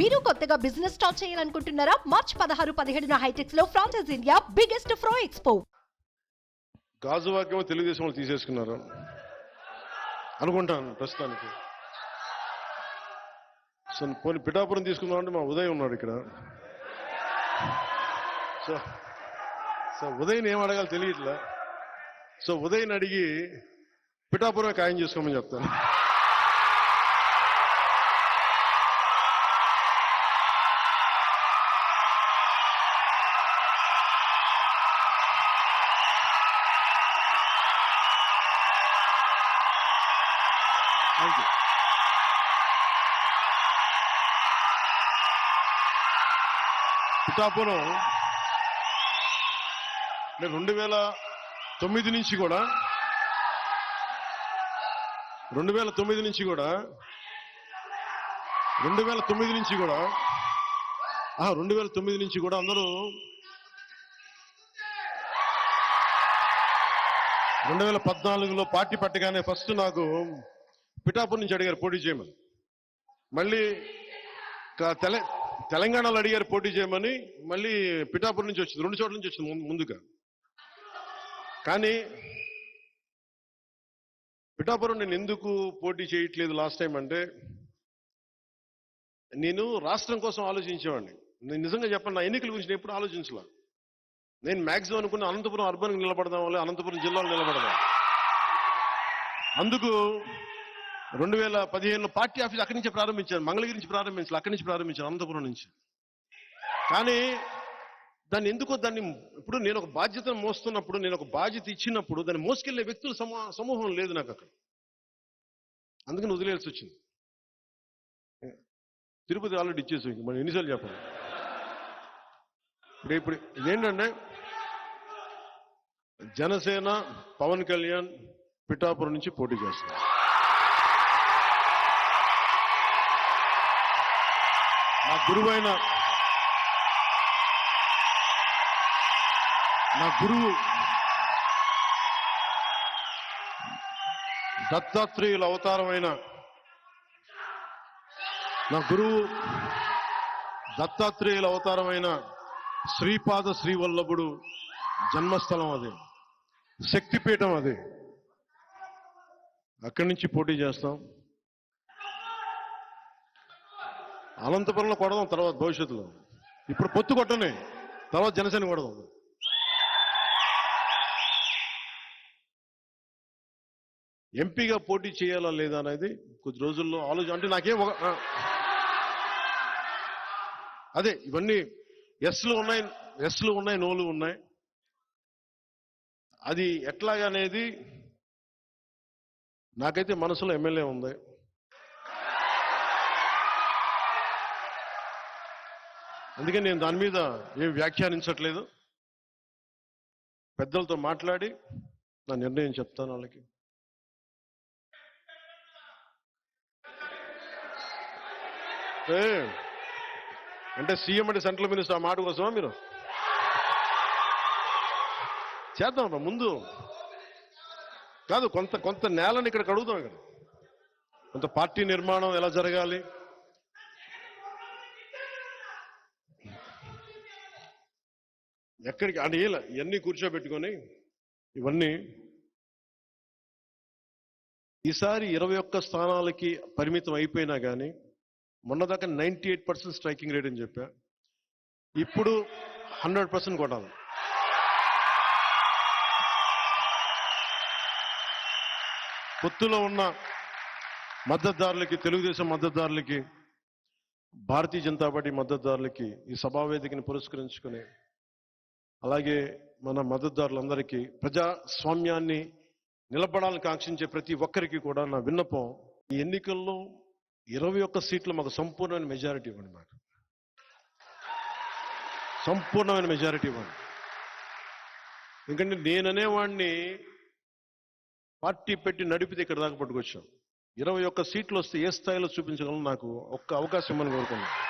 మీరు కొత్తగా business start చేయాలనుకుంటున్నారా? మార్చ్ పదహారు పదిహేడున హైటెక్స్లో ఫ్రాన్సెస్ ఇండియా బిగ్గెస్ట్ ఫ్రో ఎక్స్పో గాజు వాక్యం తెలుగుదేశం వాళ్ళు తీసేసుకున్నారు. అనుకుంటాను ప్రస్తుతానికి. సో పోనీ పిఠాపురం తీసుకుందామంటే మా ఉదయ్ ఉన్నాడు ఇక్కడ. సో సో ఉదయ్ని ఏం అడగాలి తెలియట్లే. సో ఉదయ్ని అడిగి పిఠాపురం ఖాయం చేసుకోమని చెప్తాను. థ్యాంక్ పిఠాపురం. నేను రెండు వేల తొమ్మిది నుంచి కూడా రెండు వేల తొమ్మిది నుంచి కూడా రెండు వేల తొమ్మిది నుంచి కూడా ఆ, రెండు వేల తొమ్మిది నుంచి కూడా అందరూ రెండు వేల పద్నాలుగులో పార్టీ పట్టగానే ఫస్ట్ నాకు పిఠాపురం నుంచి అడిగారు పోటీ చేయమని. మళ్ళీ తెల తెలంగాణలో అడిగారు పోటీ చేయమని మళ్ళీ పిఠాపురం నుంచి వచ్చింది రెండు చోట్ల నుంచి వచ్చింది ముందుగా. కానీ పిఠాపురం నేను ఎందుకు పోటీ చేయట్లేదు లాస్ట్ టైం అంటే నేను రాష్ట్రం కోసం ఆలోచించేవాడిని. నేను నిజంగా చెప్పండి నా ఎన్నికల గురించి నేను ఎప్పుడు ఆలోచించలా. నేను మ్యాక్సిమం అనుకున్న అనంతపురం అర్బన్కి నిలబడదాం వల్ల అనంతపురం జిల్లాలో నిలబడదాం. అందుకు రెండు వేల పదిహేనులో పార్టీ ఆఫీస్ అక్కడి నుంచి ప్రారంభించాను మంగళగిరి నుంచి ప్రారంభించాను అక్కడి నుంచి ప్రారంభించాను అనంతపురం నుంచి. కానీ దాన్ని ఎందుకో దాన్ని ఇప్పుడు నేను ఒక బాధ్యతను మోస్తున్నప్పుడు నేను ఒక బాధ్యత ఇచ్చినప్పుడు దాన్ని మోసుకెళ్ళే వ్యక్తుల సమూహం లేదు నాకు అక్కడ. అందుకని వదిలేయాల్సి వచ్చింది. తిరుపతి ఆల్రెడీ ఇచ్చేసి ఇంక. మనం ఎన్నిసార్లు చెప్పాలి? ఇప్పుడు ఇప్పుడు ఇదేంటంటే జనసేన పవన్ కళ్యాణ్ పిఠాపురం నుంచి పోటీ చేస్తున్నారు. నా గురువైన నా గురువు దత్తాత్రేయుల అవతారమైన నా గురువు దత్తాత్రేయుల అవతారమైన శ్రీపాద శ్రీవల్లభుడు జన్మస్థలం అది. శక్తిపీఠం అది. అక్కడి నుంచి పోటీ చేస్తాం. అనంతపురంలో కొడదాం తర్వాత భవిష్యత్తులో. ఇప్పుడు పొత్తు కొట్టనే తర్వాత జనసేన కొడదాం. ఎంపీగా పోటీ చేయాలా లేదా అనేది కొద్ది రోజుల్లో ఆలోచన. అంటే నాకేం ఒక అదే ఇవన్నీ ఎస్లు ఉన్నాయి ఎస్లు ఉన్నాయి నోలు ఉన్నాయి. అది ఎట్లాగనేది నాకైతే మనసులో ఎమ్మెల్యే ఉంది. అందుకని నేను దాని మీద ఏం వ్యాఖ్యానించట్లేదు. పెద్దలతో మాట్లాడి నా నిర్ణయం చెప్తాను వాళ్ళకి. ఏ, అంటే సీఎం అంటే సెంట్రల్ మినిస్టర్ ఆ మాట కోసమా మీరు? చేద్దాం ముందు. కాదు కొంత కొంత నేలని ఇక్కడ కడుగుతాం ఇక్కడ. కొంత పార్టీ నిర్మాణం ఎలా జరగాలి? ఎక్కడికి అంటే ఇలా ఇవన్నీ కూర్చోబెట్టుకొని ఇవన్నీ ఈసారి ఇరవై ఒక్క స్థానాలకి పరిమితం అయిపోయినా కానీ మొన్నదాకా ninety eight percent striking rate అని చెప్పా. ఇప్పుడు హండ్రెడ్ పర్సెంట్ కొట్టాలి. పొత్తులో ఉన్న మద్దతుదారులకి తెలుగుదేశం మద్దతుదారులకి భారతీయ జనతా పార్టీ మద్దతుదారులకి ఈ సభావేదికని పురస్కరించుకుని అలాగే మన మద్దతుదారులందరికీ ప్రజాస్వామ్యాన్ని నిలబడాలని కాంక్షించే ప్రతి ఒక్కరికి కూడా నా విన్నపం ఈ ఎన్నికల్లో ఇరవై ఒక్క సీట్లు మాకు సంపూర్ణమైన మెజారిటీ ఇవ్వండి మాకు. సంపూర్ణమైన మెజారిటీ ఇవ్వండి. ఎందుకంటే నేననేవాడిని పార్టీ పెట్టి నడిపితే ఇక్కడ దాకా పట్టుకొచ్చాం. ఇరవై ఒక్క సీట్లు వస్తే ఏ స్థాయిలో చూపించగలను నాకు ఒక్క అవకాశం అని కోరుకున్నాను